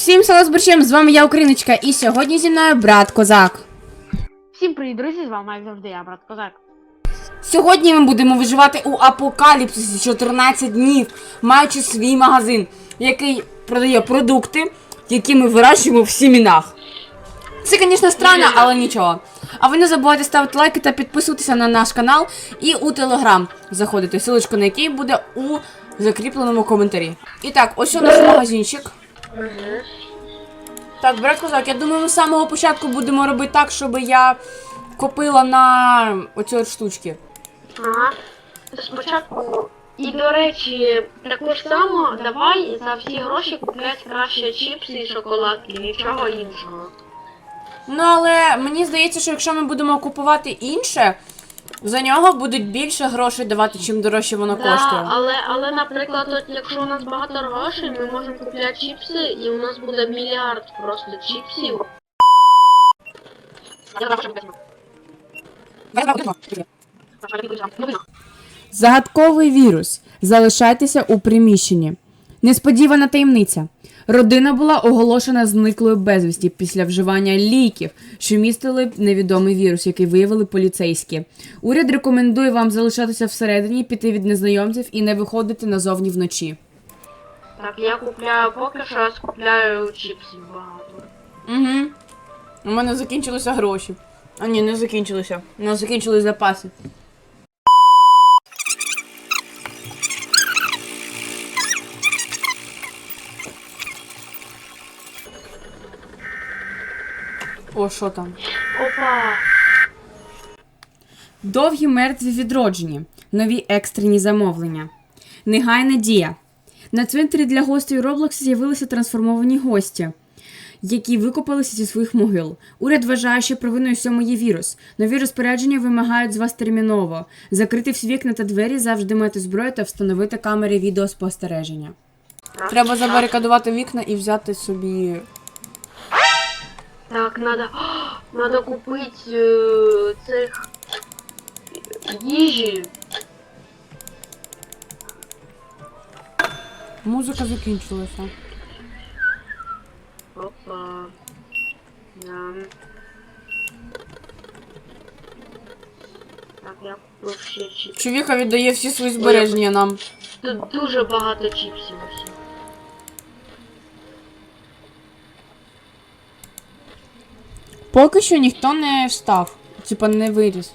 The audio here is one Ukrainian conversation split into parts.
Всім село з з вами я Україночка, і сьогодні зі мною брат Козак. Всім привіт, друзі! З вами як завжди я, брат Козак. Сьогодні ми будемо виживати у апокаліпсисі 14 днів, маючи свій магазин, який продає продукти, які ми вирощуємо в сімінах. Це, звісно, странно, але нічого. А ви не забувайте ставити лайки та підписуватися на наш канал і у телеграм заходити, силочка на який буде у закріпленому коментарі. І так, ось у наш магазинчик. Так, брат Козак, я думаю, ми з самого початку будемо робити так, щоб я копила на оці от штучки. Ага. Спочатку. І до речі, також само давай за всі гроші купляти краще чіпси і шоколадки, нічого іншого. Ну, але мені здається, що якщо ми будемо купувати інше, за нього будуть більше грошей давати, чим дорожче воно Да, коштує. але, але, наприклад, от якщо у нас багато грошей, ми можемо купляти чіпси, і у нас буде мільярд просто чіпсів. Загадковий вірус. Залишайтеся у приміщенні. Несподівана таємниця. Родина була оголошена зниклою безвісті після вживання ліків, що містили невідомий вірус, який виявили поліцейські. Уряд рекомендує вам залишатися всередині, піти від незнайомців і не виходити назовні вночі. Так, я купляю поки що я скупляю чіпсів багато. Угу. У мене закінчилися гроші. А ні, не закінчилися. У нас закінчились запаси. О, що там? Опа! Довгі мертві відроджені. Нові екстрені замовлення. Негайна дія. На цвинтарі для гостей Роблокс з'явилися трансформовані гості, які викопалися зі своїх могил. Уряд вважає, що провиною всьому є вірус. Нові розпорядження вимагають з вас терміново закрити всі вікна та двері, завжди мати зброю та встановити камери відеоспостереження. Треба забарикадувати вікна і взяти собі. Так, надо, надо купить э, цих їжі. Музика закінчилася. Опа. Да. Так, я купив ще чіпси. Чувіха віддає всі свої збереження нам. Тут дуже багато чіпсів Поки що ніхто не встав. Типа не виліз.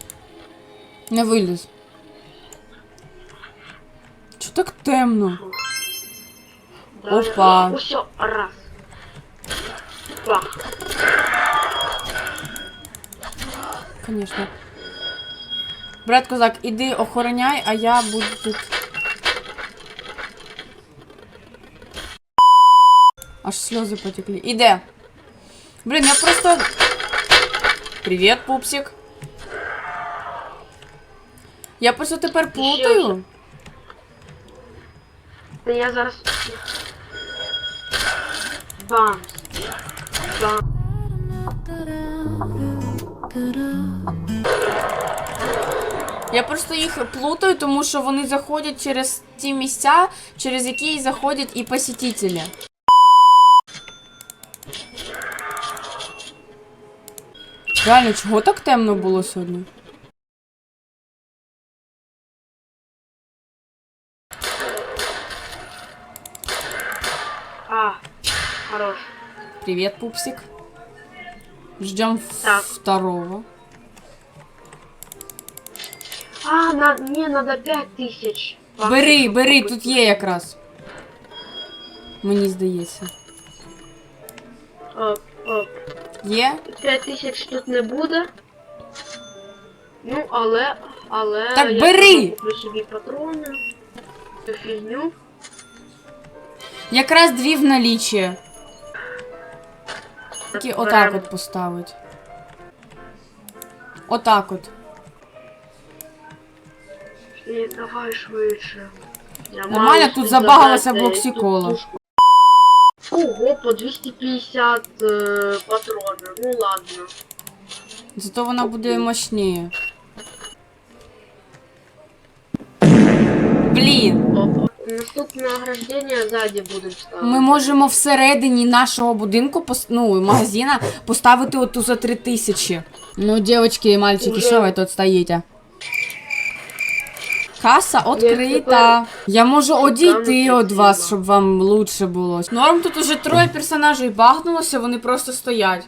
Не виліз. Чо так темно? Опа. Усьо, раз. Бах. Конечно. Брат козак, іди охороняй, а я буду тут. Аж сльози потекли. Іде. Блін, я просто. Привіт, пупсик. Я просто тепер плутаю. Та я зараз. Бам. Бам. Я просто їх плутаю, тому що вони заходять через ті місця, через які заходять і посетителі. Реально, чого так темно було сьогодні? А, хорош. Привет, пупсик. Ждем Так. второго. А, на, не, надо 5000. Бери, бери, тут є якраз. Мені здається. Оп, оп. Є? 5000 тут не буде. Ну, але, але... Так я бери! куплю собі патрони. Цю фігню. Якраз дві в налічі. Тільки отак от поставить. Отак от. І давай швидше. Я Нормально, тут собі забагалася забрати блоксікола. Ого, по 250 е, патронів. Ну ладно. Зато вона буде мощніше. Блін. Опа. наступне награждення ззаді буде ставити. Ми можемо всередині нашого будинку, пос- ну, магазина, поставити оту за три тисячі. Ну, дівчатки і мальчики, що ви тут стоїте? Каса відкрита. Я можу одійти від вас, щоб вам лучше було. Норм тут уже троє персонажей багнулося, вони просто стоять.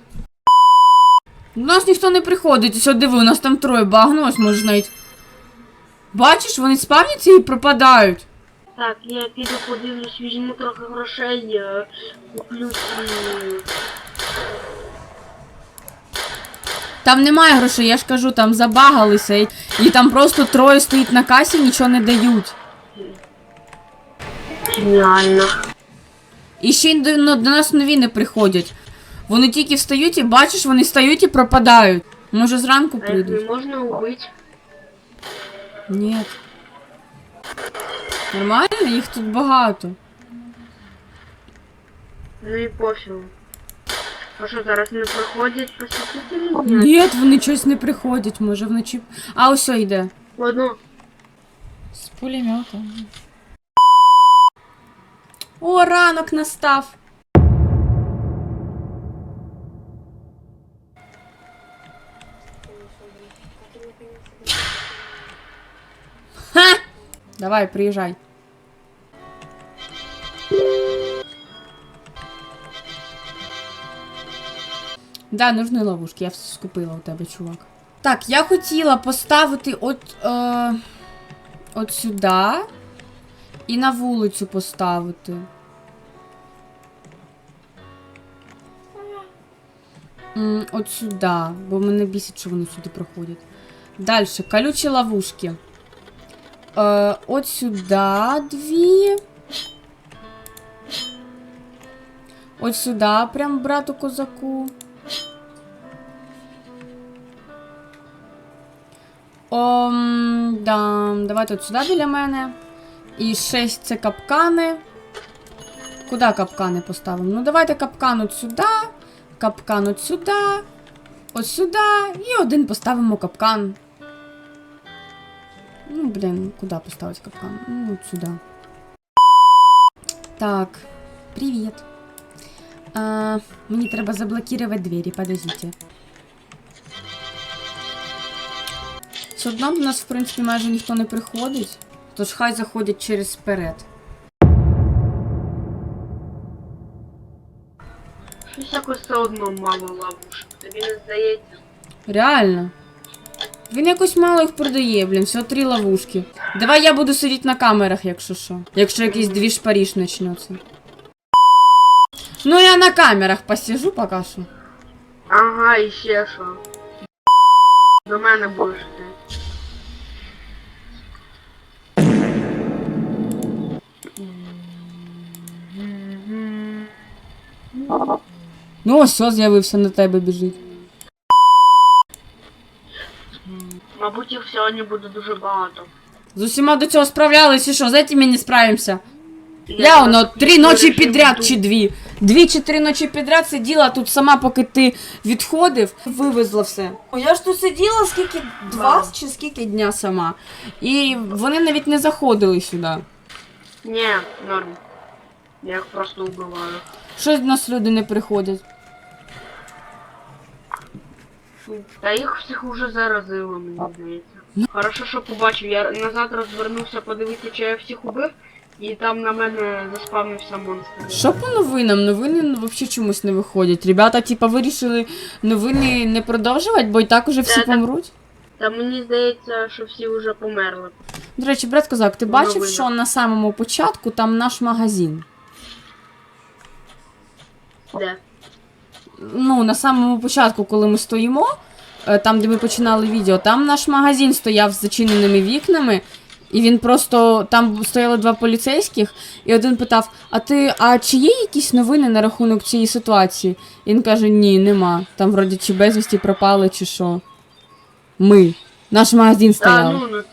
У нас ніхто не приходить. Ось от диви, у нас там троє багнулось, може навіть. Бачиш, вони спавняться і пропадають. Так, я піду подивлюсь, візьму трохи грошей, куплю. Там немає грошей, я ж кажу, там забагалися, і, і там просто троє стоїть на касі, нічого не дають. Геніально. І ще й до, ну, до нас нові не приходять. Вони тільки встають і бачиш, вони стають і пропадають. Може зранку А їх не прийдуть? можна убити? Ні. Нормально, їх тут багато. Ну і пофігу. А що, зараз не приходять посетителі? Ні. Ні, вони щось не приходять, може вночі. А ось йде. Ладно, З пулемета. О, ранок настав. Ха! Давай, приїжджай. Да, нужны ловушки, я все скупила у тебе, чувак. Так, я хотіла поставити от. Е... От сюди. І на вулицю поставити. От сюди, бо мене бісить, що вони сюди проходять. Далі, колючі ловушки. Е, от сюди дві. От сюди, прям брату козаку. Ом, да, давайте от сюди біля мене. І 6 це капкани. Куди капкани поставимо? Ну, давайте капкан от сюди, капкан от сюди, от сюди, і один поставимо капкан. Ну, блін, куди поставити капкан? Ну, от сюди. Так, привіт. А, мені треба заблокувати двері, подождите. Все одно до нас, в принципі, майже ніхто не приходить. Тож хай заходять через перед. щось якось все одно мало ловушок. Тобі не здається? Реально. Він якось мало їх продає, блін, всього три ловушки. Давай я буду сидіти на камерах, якщо що. Якщо якийсь двіж Паріж почнеться. Ну я на камерах посижу поки що. Ага, і ще що. До мене будеш ти. Ну ось все з'явився на тебе біжить. Мабуть, їх сьогодні буде дуже багато. З усіма до цього справлялись і що, з этими не справимося. Я зараз воно три ночі вирішив підряд йду. чи дві. Дві чи три ночі підряд сиділа тут сама, поки ти відходив, вивезла все. Я ж тут сиділа скільки два чи скільки дня сама. І вони навіть не заходили сюди. Ні, норм. Я їх просто вбиваю. Щось до нас люди не приходять. Та їх всіх уже заразило, мені здається. Хорошо, що побачив. Я назад розвернувся подивитися, чи я всіх убив, і там на мене заспавнився монстр. Що по новинам? Новини ну, взагалі чомусь не виходять. Ребята, типа, вирішили новини не продовжувати, бо і так уже всі Та, помруть. Та мені здається, що всі вже померли. До речі, брат козак, ти бачив, Новина. що на самому початку там наш магазин? Де? ну, на самому початку, коли ми стоїмо, е, там, де ми починали відео, там наш магазин стояв з зачиненими вікнами, і він просто там стояли два поліцейських, і один питав: А ти, а чи є якісь новини на рахунок цієї ситуації? І він каже: Ні, нема. Там вроді чи безвісті пропали, чи що. Ми. Наш магазин стояв. ну, ну,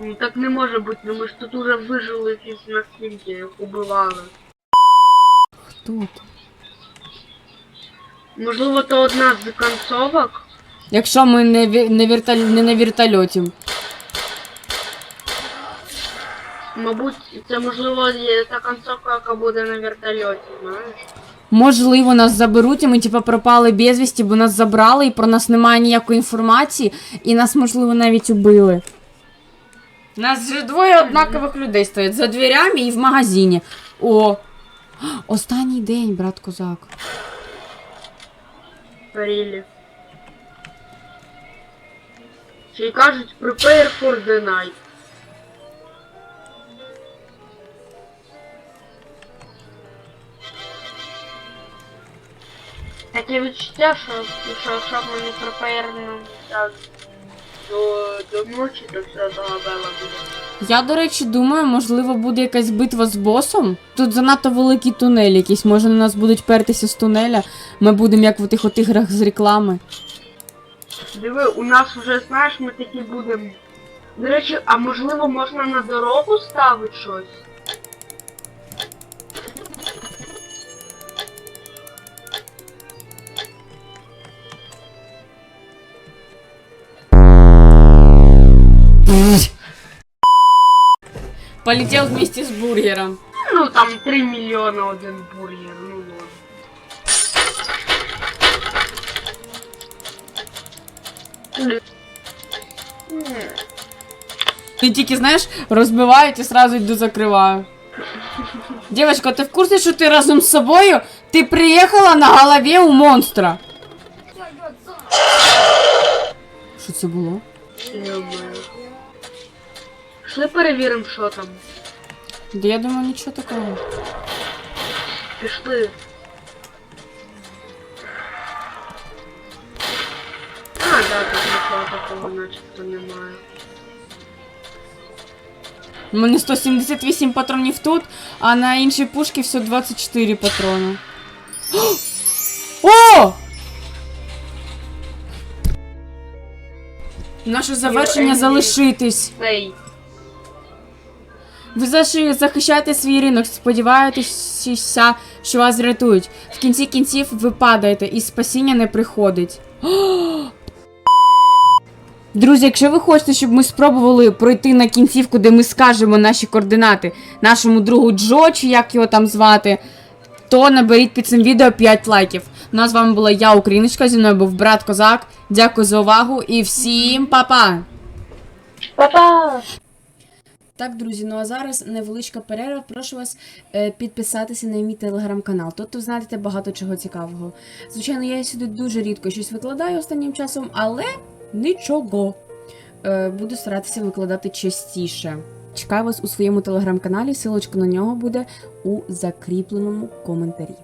ну так не може бути, ну ми ж тут уже вижили якісь наскільки їх убивали. Хто ти? Можливо, то одна з концовок. Якщо ми не, ві- не, вертоль... не на вертольоті. Мабуть, це можливо є та концовка, яка буде на вертольоті, знаєш? Можливо, нас заберуть, і ми типа пропали безвісті, бо нас забрали, і про нас немає ніякої інформації, і нас, можливо, навіть убили. Нас же двоє однакових людей стоять за дверями і в магазині. О! Останній день, брат козак. Рілі. Ще й кажуть, prepare for the night. Таке відчуття, що, що якщо б до, до ночі, то все загабела буде. Я, до речі, думаю, можливо, буде якась битва з босом. Тут занадто великий тунель якийсь. Може, на нас будуть пертися з тунеля. Ми будемо як в тих от іграх з реклами. Диви, у нас вже, знаєш, ми такі будемо. До речі, а можливо можна на дорогу ставити щось? Полетел вместе с бургером. Ну там 3 мільйони один бургер, ну ладно. Ти тільки, знаєш, розбивають і сразу йду закриваю. Девочка, ти в курсі, що ти разом з собою ти приїхала на голові у монстра? Що це було? Ё-моё. Пішли перевіримо, що там. Да я думаю, нічого такого. Пішли. А, да, тут нічого такого начебто немає. У мене 178 патронів тут, а на іншій пушці все 24 патрони. О! Наше завершення залишитись. Цей. Ви заши- захищаєте свій ринок, сподіваєтеся, що вас врятують. В кінці кінців ви падаєте і спасіння не приходить. Друзі, якщо ви хочете, щоб ми спробували пройти на кінцівку, де ми скажемо наші координати нашому другу Джо, чи як його там звати, то наберіть під цим відео 5 лайків. Ну а з вами була я, Україночка, зі мною був брат Козак. Дякую за увагу і всім па-па! Па-па! Так, друзі, ну а зараз невеличка перерва. Прошу вас е, підписатися на мій телеграм-канал. Тут ви знайдете багато чого цікавого. Звичайно, я сюди дуже рідко щось викладаю останнім часом, але нічого. Е, буду старатися викладати частіше. Чекаю вас у своєму телеграм-каналі. Силочка на нього буде у закріпленому коментарі.